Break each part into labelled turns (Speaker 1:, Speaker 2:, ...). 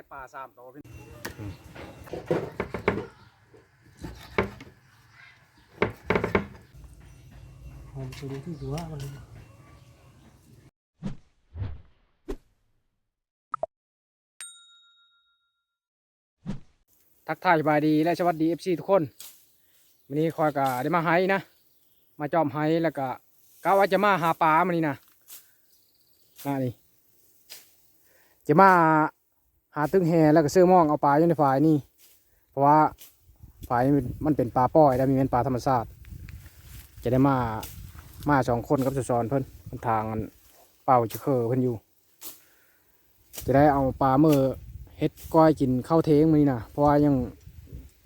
Speaker 1: ได้ปลาสามตัวพี่
Speaker 2: ผมจะดูที่หัวมัน
Speaker 1: ทักทายสบายดีและสวัสดีเอฟซีทุกคนวันนี้คอยก็ได้มาไฮนะ มาจอมไฮแล้วก็กะว่าจะมาหาปลามันนี่นะมานี่จะมา หาตึ้งแฮแล้วก็เสื้อมองเอาปลาอยู่ในฝายนี่ เพราะว่าฝายนี้มันเป็นปลาป้อยแล้วมีเป็นปลาธรรมชาติจะได้มามาสองคนกับสุสอนเพิ่นเพิ่นทางเป่าจะเคอเพิ่นอยู่ จะได้เอาปลาเมื่อเฮ็ดก้อยกินข้าวเทงมื้อนี้นะเพราะว่ายัง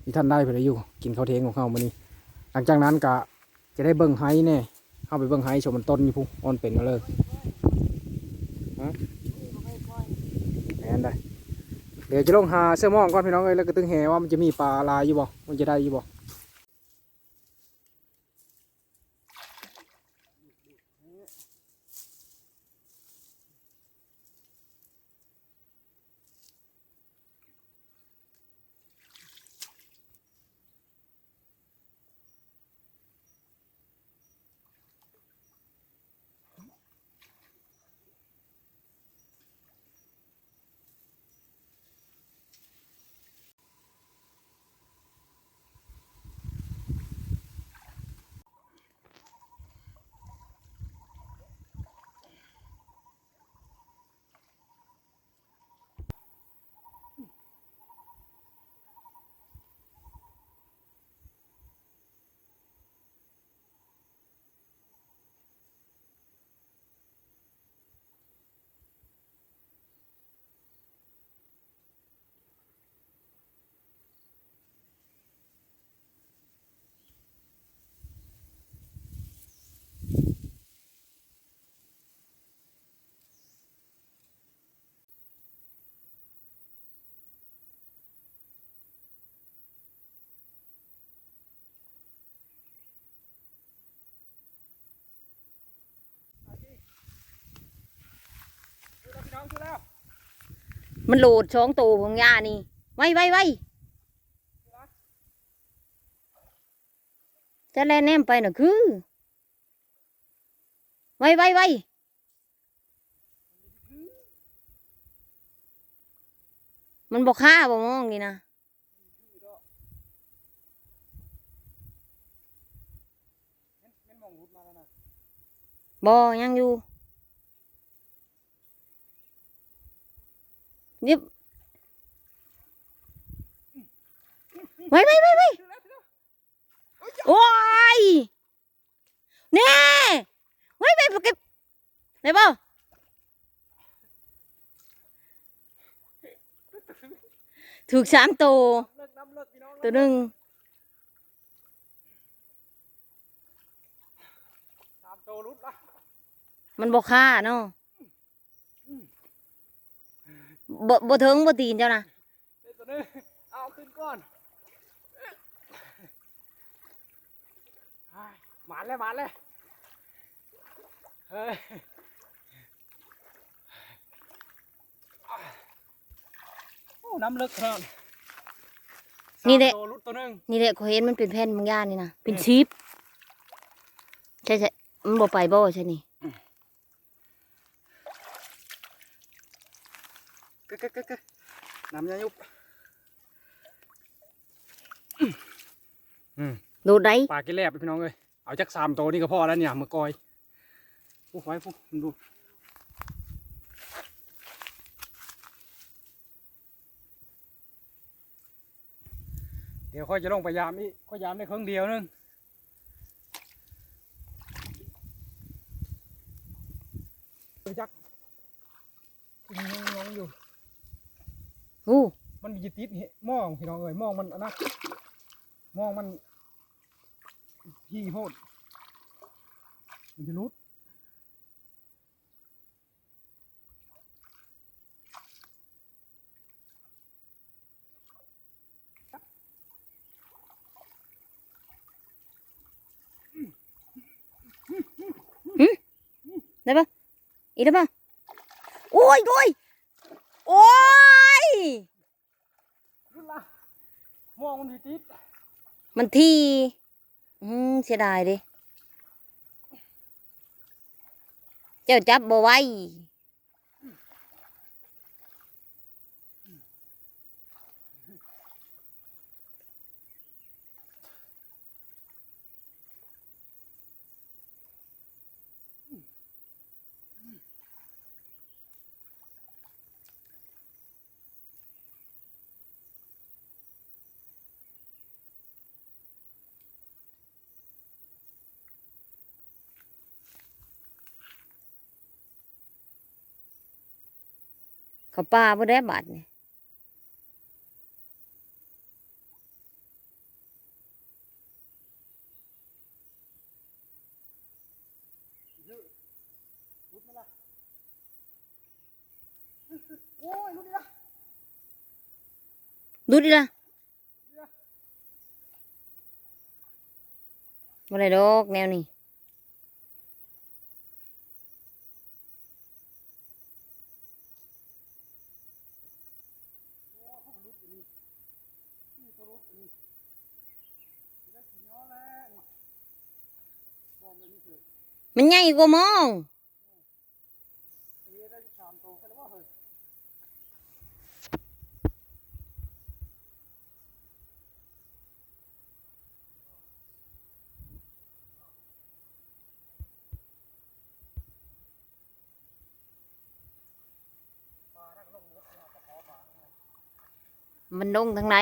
Speaker 1: มีท่านได้เพิ่นอยู่ กินข้าวเทงของเขามื้อนี้ หลังจากนั้นก็จะได้เบิ่งไฮแน่เข้าไปเบิ่งไฮชมมันต้นอยู่พุ่งอ่อนเป็นมาเลยฮะแม่นได้ เดี๋ยวจะลงหาเสื้อม่องก่อนพี่น้องเอ้ยแล้วก็ตึงแหว่ามันจะมีปลาลายอยู่บ่ มันจะได้อยู่บ่ พี่น้องชูแล้ว
Speaker 3: มันโหลดช่องโตของยานี่ ไว้ไว้ไว้จะแล่นแนมไปน่ะคือ ไว้ไว้ไว้มันบอกฆ่าบ่มองนี่นะ
Speaker 1: แม่นมองรุดมาแล้วนะ
Speaker 3: บ่ยังอยู่ นี่ไว้ไว้ไว้ไว้โอ้ยแน่ไว้ไว้เก็บได้บ่ถูกสามตัวตัวหนึ่ง
Speaker 1: มั
Speaker 3: นบ่ฆ่าเนาะ บ่บ่ถึงบ่ตีนเจ้านะ
Speaker 1: เด็ตัวนึงเอาขึ้นก่อนหมานเลยหมานเลยเฮ้ยโอ้น้ำลึกขนาดสามตัวรุดตัวหนึง
Speaker 3: นี่แหละเขาเห็นมันเป็นแผ่นบางอย่างนี่นะเป็นชีพใช่ใช่มันบ่ไปบ่ใช่นี่
Speaker 1: กึกกึกกึกกึกน้ำยายุบอืม
Speaker 3: โดดได้
Speaker 1: ปลากินแลบพี่น้องเลยเอาจักสามตัวนี่ก็พอแล้วเนี่ยมือกอยปุ๊ไว้ปุ๊มันดูเดี๋ยวค่อยจะลงไปยามอีกค่อยยามได้ครั้งเดียวนึงจักมันงงอยู่
Speaker 3: อู้
Speaker 1: มันมีติดเหมองพี่น้องเอ้ยมองมันอันนั้นมองมันพี่โพดมันจะรุด
Speaker 3: ได้ปะอีกได้ปะโอ้ยโอ้ย โอ้ย
Speaker 1: มองมันติด
Speaker 3: มันทีอืมเสียดายดิ เจ้าจับบ่ไว้ เขาป่าบ่ได้บาดนี่
Speaker 1: โอ้ยรู้ดิละ
Speaker 3: ดูดิล่ะบ่ได้ดอกแนวนี้ มันใหญ่กว่ามองมันลงทางไหน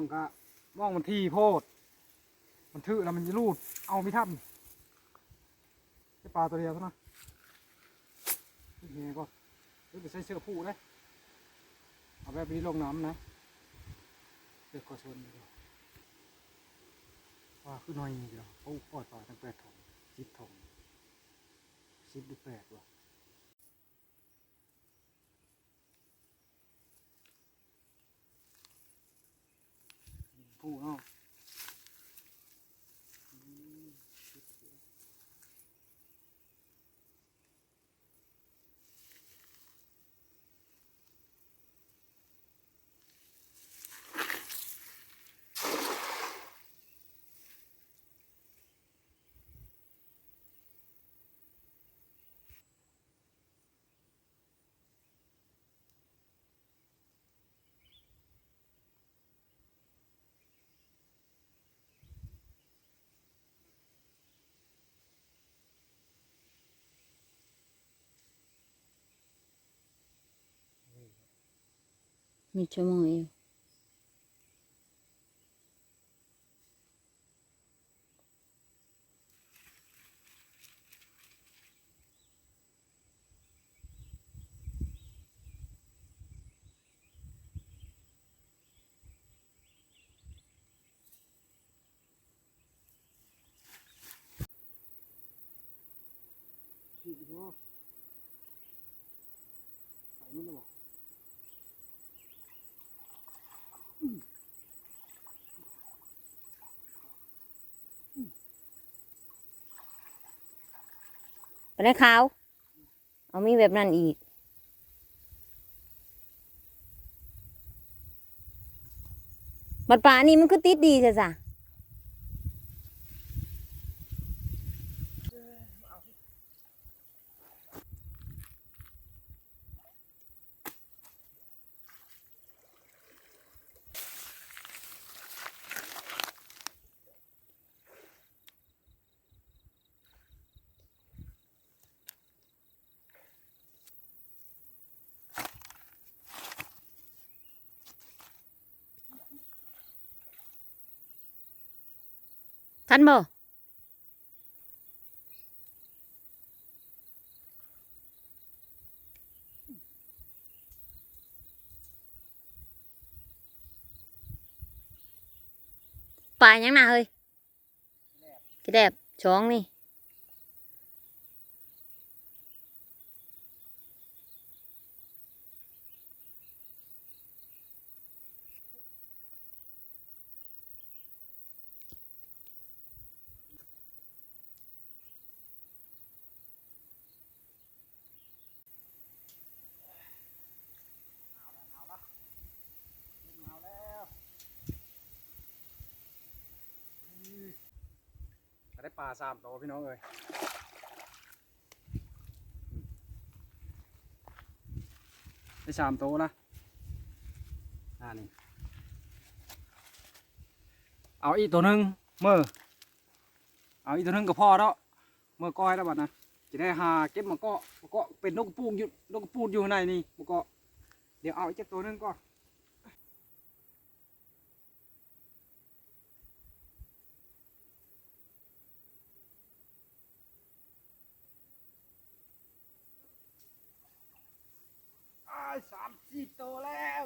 Speaker 1: องกะมองมันที่โพด มันถือแล้วมันจะรูด เอาไม่ทันไอปลาตัวเดียวเท่านั้นเฮ้ยก็เฮ้ยไปใส่เสื้อผู้เลยเอาแบบนี้ลงน้ำนะเด็กก็ชนดีกว่าว่าคือน้อยนิดเดียวโอ้ปล่อยปลาตั้งแปดถงสิบถงสิบหรือแปดวะ ผู้เนาะ
Speaker 3: มีชั่วโมงอยู่
Speaker 1: สี่กิโลใส่มันเลยบอก
Speaker 3: ไปได้ขาว เอามีแบบนั้นอีก บัดป่านี่มันคือติดดีใช่จ้ะ Thanh mở, bài nhắn
Speaker 1: nào ơi. Cái đẹp, chóng đi. สามตัวพี่น้องเอ้ยได้สามตัวนะอ่านี่เอาอีกตัวหนึ่งเมื่อเอาอีกตัวหนึ่งก็พอแล้วเมื่อก้อยแล้วบัดนะจะได้หาเก็บมาเกาะมาเกาะเป็นนกปูงอยู่นกปูดอยู่ในนี่มาเกาะเดี๋ยวเอาอีกตัวหนึ่งก่อน สามสี่ตัวแล้ว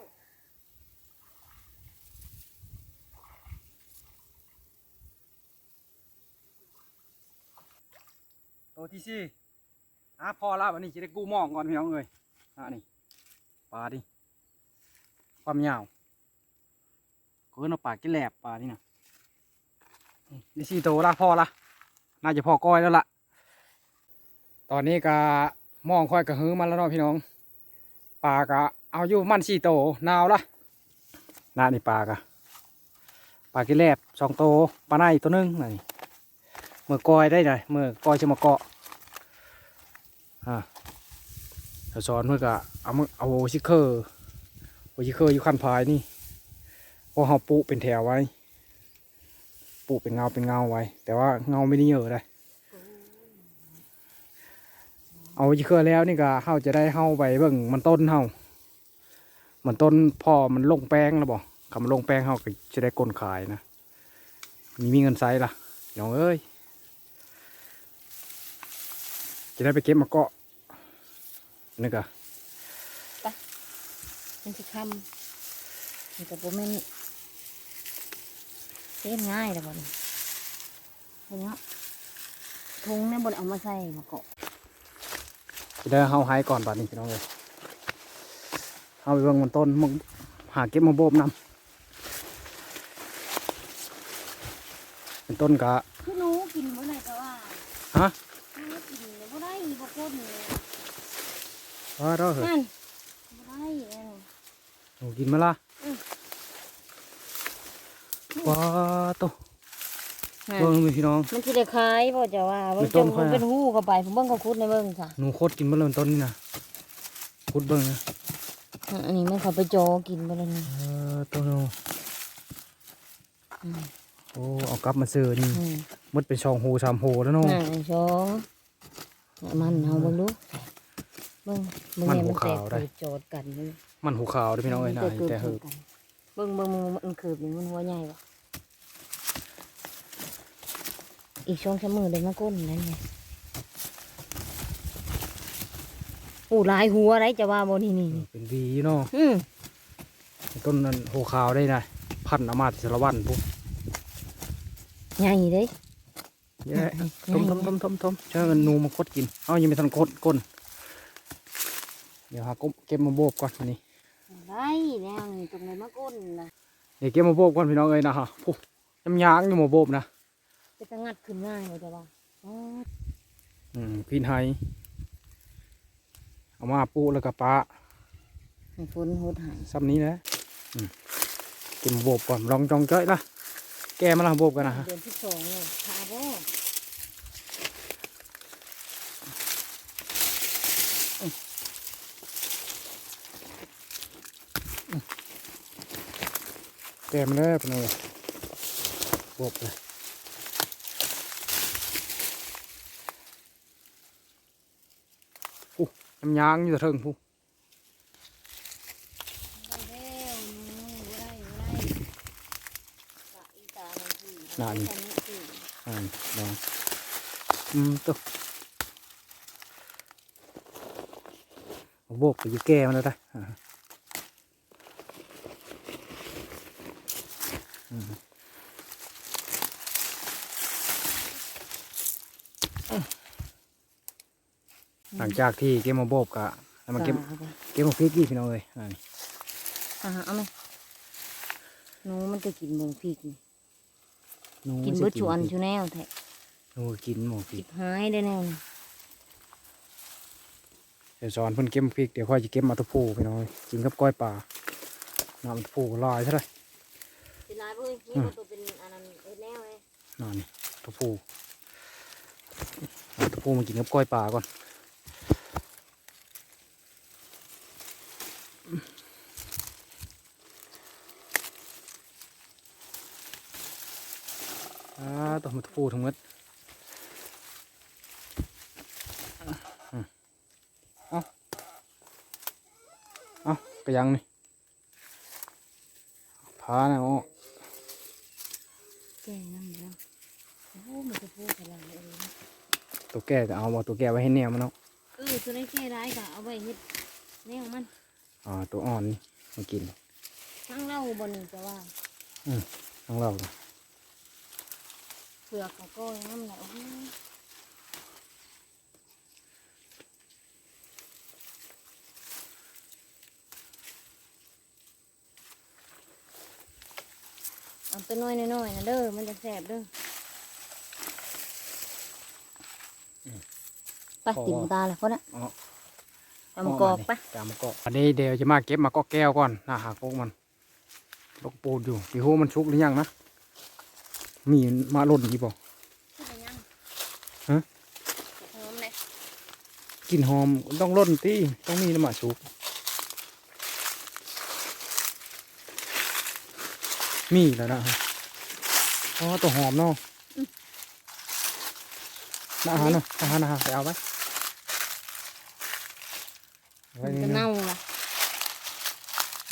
Speaker 1: โตที่สี่อะพอแล้ววันนี้จะได้กู้หมองก่อนพี่น้องเอ้ยอะนี่ปลาดิความยาวก็เอาปลากินแหลบปลานี่นะนี่สี่ตัวละพอละน่าจะพอก้อยแล้วล่ะ ตอนนี้ก็มองค่อยกระหือมันแล้วเนาะพี่น้องปลากะ เอาอยู่มันสี่โตนาวละน่านี่ปลากะปลากิแลบสองโตปลาในตัวหนึงนี่เมื่อกอยได้เลยเมื่อกอยจะมาเกาะอ่าเดี๋ยวสอนเมื่อกะเอามือเอาโอชิเคอร์โอชิเคอร์อยู่ขั้นพายนี่พอเขาปูเป็นแถวไว้ปูเป็นเงาเป็นเงาไว้ แต่ว่าเงาไม่ได้เยอะเลยเอาอีกเครือแล้วนี่ก็เฮาจะได้เฮาไปเบิ่งมันต้นเฮา มันต้นพอมันลงแป้งแล้วบ่คำลงแป้งเฮาก็จะได้กลนขายนะ มีมีเงินใช้ล่ะน้องเอ้ย จะได้ไปเก็บมาเกาะนี่ก็
Speaker 3: มันจะคำมันจะบ่แม่นเล่นง่ายเลยบ่เนี่ยเห็นเนาะทุงเนี่ยบ่ได้เอามาใส่มาเกาะ
Speaker 1: จะได้เฮาหายก่อนบัดนี้พี่น้องเอ้ย เฮาไปเบิ่งมันต้นมึงหาเก็บมาโบบนำเป็นต้นกะ
Speaker 3: คือหนูกินบ่ได้ก็ว่า
Speaker 1: ฮะ
Speaker 3: หนูกินเนี่ยบ่ได้บ่คนเลย
Speaker 1: ว่าเราเหรอ
Speaker 3: นั่นบ่ได้เลย
Speaker 1: หนูกินมาละ
Speaker 3: อืม
Speaker 1: ว้าตัว
Speaker 3: นั่น
Speaker 1: เบิ่งเลยพี่น้อง
Speaker 3: มันสิได้ขายบ่จะว่า
Speaker 1: เป็
Speaker 3: เบิ่
Speaker 1: น
Speaker 3: ง
Speaker 1: ต้
Speaker 3: จั
Speaker 1: น
Speaker 3: ง
Speaker 1: ค่อยอะ
Speaker 3: เป็นหูเข้าไปผมเบิ่งเขาคุดในเบิ่งค่ะ
Speaker 1: หนูโคตรกินมาเลยต้นนี่นะพุดเบิ้งนะ
Speaker 3: อันนี้มันเขาไปจอกินไปแล้วนี่
Speaker 1: เออตัวหนู
Speaker 3: อืม
Speaker 1: โอ้เอากลับมาซื้อนี่
Speaker 3: อืม
Speaker 1: มดเป็นช่องโหสามโหแล้วเนาะ
Speaker 3: น่ะไอ้สองมันเอาเบิ่งดูเบิ่งเบิ่ง
Speaker 1: มัน
Speaker 3: เนี่ย
Speaker 1: หั
Speaker 3: มั
Speaker 1: วน
Speaker 3: แต
Speaker 1: ขากวได้
Speaker 3: โจดกันเลย
Speaker 1: มันหูขาวเด้อพี่น้องเอ้ยนาย
Speaker 3: เกิด
Speaker 1: แต่เห
Speaker 3: เกิ
Speaker 1: อะ
Speaker 3: ดกันเบิ่งเบิ่งมึงมันคือเป็นมันหัวใหญ่ปะอีกช่องช้มือเลยมาก้นนั่นไง โอ้หลายหัวไรจะว่าบ่นี่นี่นี่
Speaker 1: เป็นวีเนาะ
Speaker 3: อืม
Speaker 1: ต้นนั้นโหขาวได้นะพันธุ์อามาตย์สารวันปุ๊บ
Speaker 3: ใหญ่เด้ย
Speaker 1: เย้ต้มต้มต้มต้มต้มเชื่อเงินหนูมาคดกินเอายังไม่ทันคดก้นเดี๋ยวหากบเก็บมาโบบก่อนอันนี้
Speaker 3: ได้แล้วนี่ตรงไหนมาก้นนะ
Speaker 1: เดี๋ยวเก็บมาโบบก่อนพี่น้องเอ้ยนะฮะปุ๊บยำยางอยู่มาโบบนะ
Speaker 3: ไปจะงัดขึ้นง่ายเลยจะว่าอ๋อ
Speaker 1: อืมพินไฮ เอามาปูแล้วก็ปลา
Speaker 3: ให้ฝนโหดหาย
Speaker 1: ซ้ำนี้นะอืมกินมาโบบก่อนลองจองจ้อยละแกมาละโบบกันนะฮะ
Speaker 3: เดือนที่สองเนี่ยพาบ่
Speaker 1: แกมาแล้วพี่น้องเอ้ยโบบเลย ปุ๊ยำยางอยู่แต่เทิงปุ๊
Speaker 3: ได้แล้วบ่ได้บ่ได้ตาอีตามันคือ
Speaker 1: นั่น
Speaker 3: อันนี้คือ
Speaker 1: อ่าลองอืมตัวเอาโบกไปอยู่แก้มันแล้วได้อ่าอืม ลังจากที่เก็บมาโบบกะแล้วมาเก็บ
Speaker 3: เอาไป
Speaker 1: เก็บมาพริกอีกพี่น้องเลยอ่านี่
Speaker 3: อ่าเอาไหมหนูมันจะกินหมูพริกนี่
Speaker 1: หนู
Speaker 3: กิน
Speaker 1: สิ
Speaker 3: เบิดชวน
Speaker 1: พริก
Speaker 3: ชูแนวแท้
Speaker 1: หนูกินหมูพริ
Speaker 3: จิ
Speaker 1: ก
Speaker 3: บหายได้แน่นี่
Speaker 1: เดี๋ยวสอนเพิ่นเก็บพริกเดี๋ยวค่อยจะเก็บมาตุพูพี่น้องเอ้ยกินกับก้อยปลาน้ำตุพูก็ลอยใช่ไหม
Speaker 3: เป็นไรเว้ยนี่มันตัวเป็นอันนั้นเอ็ดแนวเลย
Speaker 1: นอนนี่ตุพูเอาตุพูมากินกับก้อยปลาก่อน อ่าต้องมาตุพูทั้งหมดเอาเอากระยังนี่พานะโอ้
Speaker 3: แก่น้ำแล้วโอ้มันจะพูดอะไรเออ
Speaker 1: ตัวแก่ก็เอาบ่ตัวแก่ไว้ให้แนวมันเนาะ
Speaker 3: เออตัวได้แก่ได้ก็เอาไว้เฮ็ดแนวมัน
Speaker 1: อ่าตัวอ่อนนี่มากิน
Speaker 3: ทั้งเล่าบนนี่แต่ว่า
Speaker 1: ต้งเรา
Speaker 3: เปลือกกับก้อยน้ำไหลโอ้ยเอาตัวน้อยน้อยๆนะเด้อ มันจะแสบเด้ออไปติ่มตาเลยคนน่ะ
Speaker 1: อ๋อ
Speaker 3: เอามากอกไป
Speaker 1: ตามมากอกอันนี้เดี๋ยวจะมาเก็บมากอกแก้วก่อนนะหากกมันลกปูดอยู่พี่โหมันชุกหรือยังนะ มีมาหล่นกี่บ่ฮะ
Speaker 3: หอมเลย
Speaker 1: กลินหอมต้องหล่นที่ต้องมีน้ำมาชุก มีแล้วนะอ๋อตัวหอมเนาะน่าอาหารเนาะอาหารอาหารไปเอาไว้ไว้
Speaker 3: มัน
Speaker 1: นี่
Speaker 3: จะ
Speaker 1: นะ
Speaker 3: เน่าละ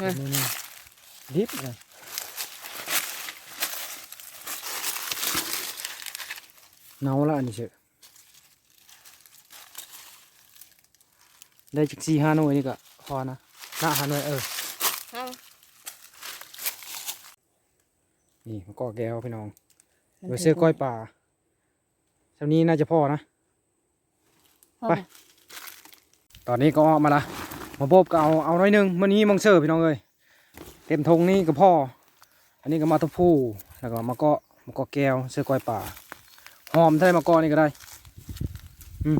Speaker 1: นี่นี่ดิบเลย เนาละอันนี้เชอะได้จักสี่ห้าหน่วยนี่ก็พอนะหน้าห้าหน่วยเออ
Speaker 3: เอา
Speaker 1: นี่มันก็แก้วพี่น้องเดี๋ยวเสื้อก้อยป่าเท่านี้น่าจะพอนะ
Speaker 3: เอา
Speaker 1: ไป ตอนนี้ก็ออกมาละมาโบบก็เอาเอาน้อยหนึงมันนี้มองเซอร์พี่น้องเอ้ยเต็มทงนี่ก็พ่ออันนี้ก็มาตะพูแล้วก็มาเกาะมาเกาะแก้วเสื้อก้อยป่า หอมเท่าไหรมากาะนี่ก็ได้อืม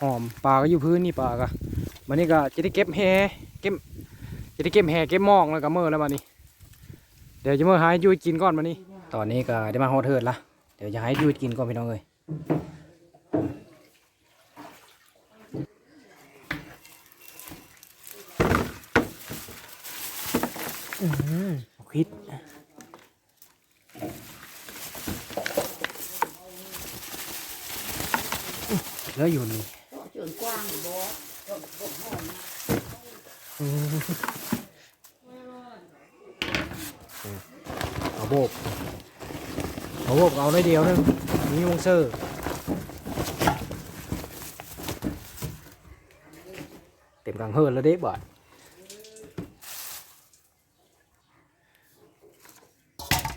Speaker 1: หอมปลาก็อยู่พื้นนี่ปลาก็วันนี้ก็จะได้เก็บแฮเก็บจะได้เก็บแฮเก็บมองแล้วก็เมื่อแล้วมานี่เดี๋ยวจะเมื่อหายยูดกินก่อนมานี่ตอนนี้ก็ได้มาฮอดเทิดละเดี๋ยวจะให้ยูดกินก่อนพี่น้องเอ้ย
Speaker 2: อืม
Speaker 1: คิด แล้วอยู่นี่
Speaker 3: ส่วนกว้างบ่
Speaker 1: เอาโบกเอาโบกเอาได้เดียวนึงนี่วงเซอร์เต็มกลางเฮิร์นแล้วเด้บาด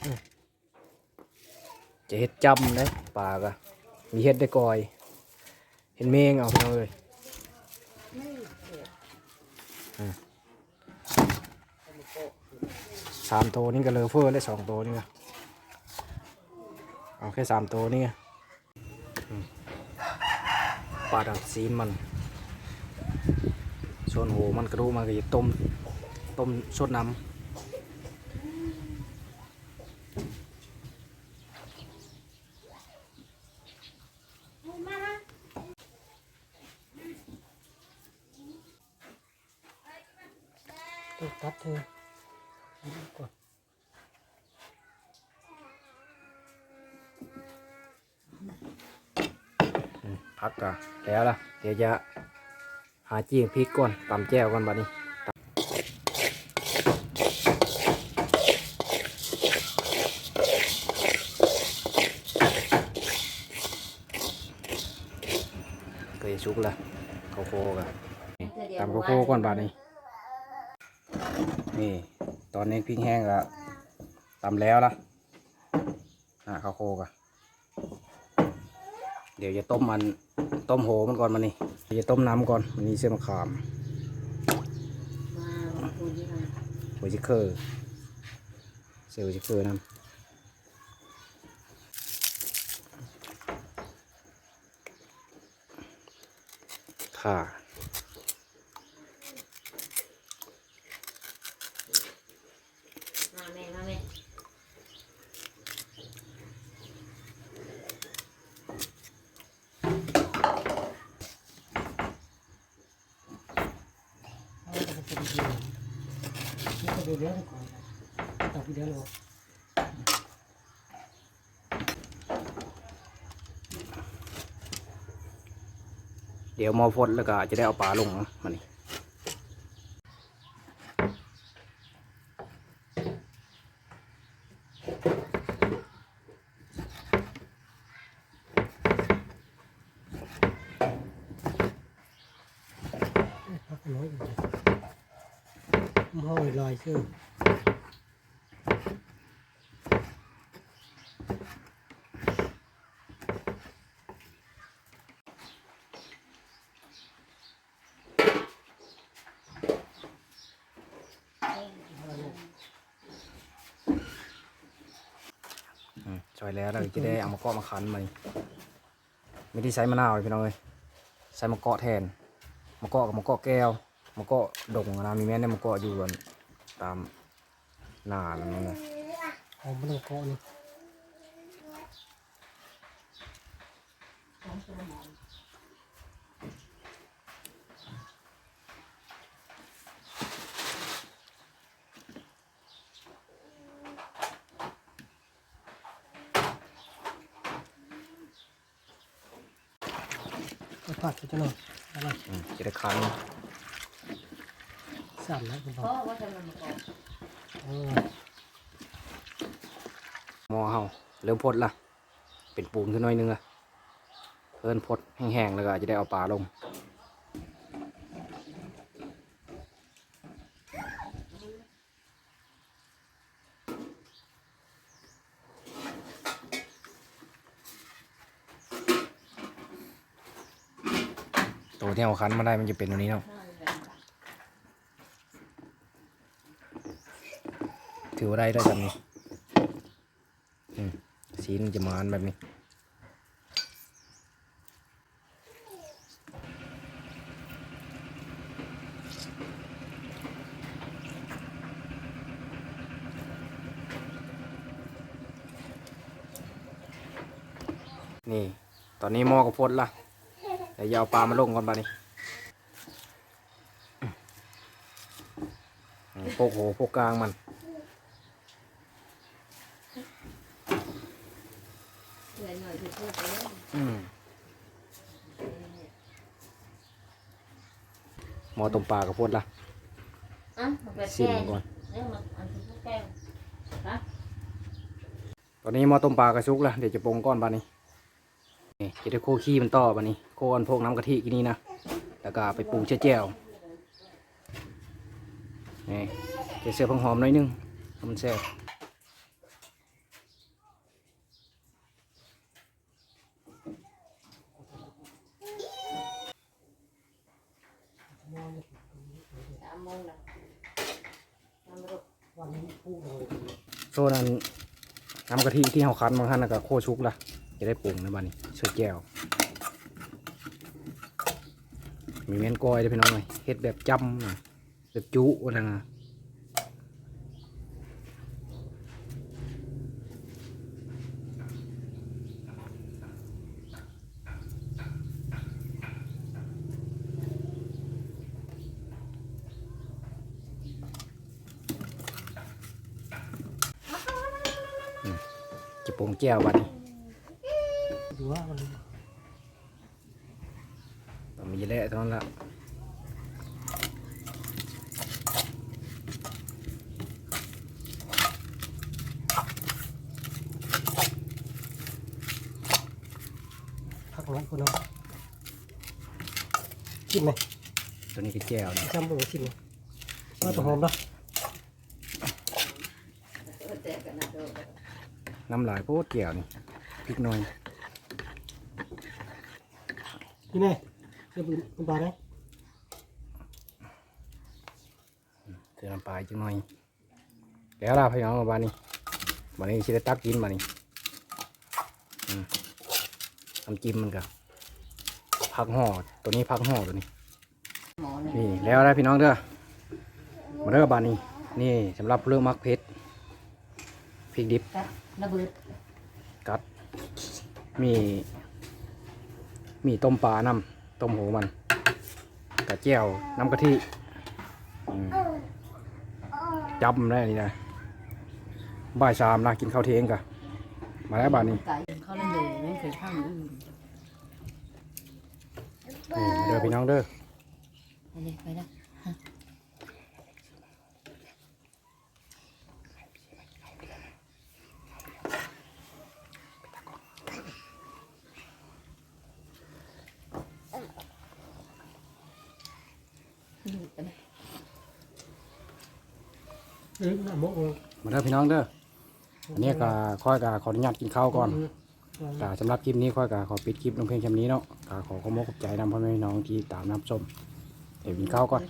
Speaker 1: อืมจะเฮ็ดจำนะปลากะมีเฮ็ดได้กอย เห็นเมงเอาเองเลยสามตัวนี่ก็เลอเฟอร์ได้สองตัวนี่ไงเอาแค่สามตัวนี่ไงปลาดักซีนมันส่วนหูมันกระดูกมันก็จะต้มต้มสดน้ำ
Speaker 2: ตัวตัดเธอก่อน
Speaker 1: อืมพักกะแล้วล่ะ เดี๋ยวจะหาจีนพริกก่อนตำแจ่วก่อนบัดนี้เคยชุกละข้าวโพดกันตำข้าวโพดก่อนบัดนี้ นี่ ตอนนี้พริกแห้งก็ตำแล้วละอ่าข้าวโพดกันเดี๋ยวจะต้มมันต้มโหมันก่อนมันนี่จะต้มน้ำก่อนมันนี่เส้นมะขาม
Speaker 3: มาคุณที่ไหน
Speaker 1: หัวชิคเคอร์เซลล์ชิคเคอร์น้ำค่ะ
Speaker 3: มาแม่มาแม่
Speaker 2: เอาไปเป็นเดือนนี่ก็เดือนเดียวก่อนต่อไปเดือนหรอ
Speaker 1: เดี๋ยวมอฟดแล้วก็จะได้เอาปลาลงนะมันนี่
Speaker 2: พักน้อยห้อยลอยชื่อ
Speaker 1: อืมช่วย แล้วเราจะได้เอามะกอกมาคั้นมานี่ไม่ได้ใช้มะนาวเลยพี่น้องเลยใช้มะกอกแทนมะกอกกับมะกอกแก้วมะกอกดงนะมีแม่ในมะกอกอยู่กันตามหน้านั่นนะ
Speaker 2: หอมมันต้องเกาะนี่ ก็ผัดไปจะหน่อยอะไร
Speaker 1: อืมจะได้คั้น
Speaker 2: สั่นแล้วคุณพ่อ
Speaker 3: พ่อว่าจะมันมาก่อน
Speaker 2: เออ
Speaker 1: หมอเฮา เริ่มพดละเป็นปูนขึ้นหน่อยนึงละเพิ่นพดแห้งๆแล้วก็จะได้เอาปลาลงตัวที่เอาคันมาได้มันจะเป็นตัวนี้เนาะถือว่าได้ได้แบบนี้ สีมันจะมานแบบนี้นี่ ตอนนี้หม้อก็พดละเดี๋ยวจะเอาปลามาลงก่อนบานี้อืมโปกโหโปกกลางมัน
Speaker 3: เหนื่อยหน่อยคือพูดไปแล้ว
Speaker 1: อืมหม้อต้มปลาก็พดละ
Speaker 3: อะมันแบบ
Speaker 1: ชิม
Speaker 3: แก่
Speaker 1: ก่อน
Speaker 3: เนี่ยมันอันที่พวกแก้วฮะ
Speaker 1: ตอนนี้หม้อต้มปลากระชุกละเดี๋ยวจะปรุงก้อนบานี้นี่จะได้โคขี้มันต่อบานี้ โคอันพวกน้ำกะทิกินนี่นะ แล้วก็ไปปรุงเชี่ยแจ่วนี่จะเสือพังหอมหน่อยนึงให้มันแซ่บ
Speaker 3: สามโมงแล้วทำรูป
Speaker 2: วันนี้พูดเลย
Speaker 1: โซนนั้นน้ำกะ ที่ที่เขาคั้นมาท่านก็โคชุกละจะได้ปรุงนะบานนี้เชือแก้ว มีเม่นกอยได้พี่น้องเลยเฮ็ดแบบจำนะแบบจุอะไรนะ แก้วบานี้
Speaker 2: ดูว่ามัน
Speaker 1: ต้องมีแหละเท่านั้นละ
Speaker 2: พักน้อยคุณน้องกินไหม
Speaker 1: ตัวนี้ก็แก้วนะ
Speaker 2: จำตัวกินไหมว่าตัวหอมเนาะ
Speaker 3: เออแต่กั นนะเด้อ
Speaker 1: น้ำลายโพดแก้วนี่พริกหน่อย
Speaker 2: กินไหมเดี๋ยวมันปลาได้
Speaker 1: เสือน้ำปลาจังหน่อยแล้วล่ะพี่น้องมาบ้านนี้บ้านนี้สิได้ตักกินบ้านนี้อืมน้ำจิ้มมันกับผักห่อตัวนี้ผักห่อตัวนี้
Speaker 3: หมอนี่
Speaker 1: นี่แล้วได้พี่น้องเด้อมาเด้อบ้านนี้ นี่สำหรับเรื่องมักเพชร พริกดิบ
Speaker 3: กัดระเบิด
Speaker 1: กัด มี มีต้มปลาน้ำต้มโหมันกะเจียวน้ำกะทิอืมจำได้นี่นะบ่ายสามนะกินข้าวเที่ยงกะมาแล้วบ้านนี้
Speaker 3: ไก่เขาเล่นเลยไม่เคยข้างอื่น
Speaker 1: นี่มาเด้อพี่น้องเด้อ
Speaker 3: ไปเลยไปนะดูดไปนะ
Speaker 2: เอ้ยน้ำมก
Speaker 1: มาเด้อพี่น้องเด้ออันนี้ก็ค่อยกะขออนุญาตกินข้าวก่อนกาสำหรับคลิปนี้ค่อยกาขอปิดคลิปลงเพียงแค่นี้เนาะกาขอขอมกขอบใจนำพ่อแม่พี่น้องที่ตามน้ำชมเดี๋ยวกินข้าวก่อน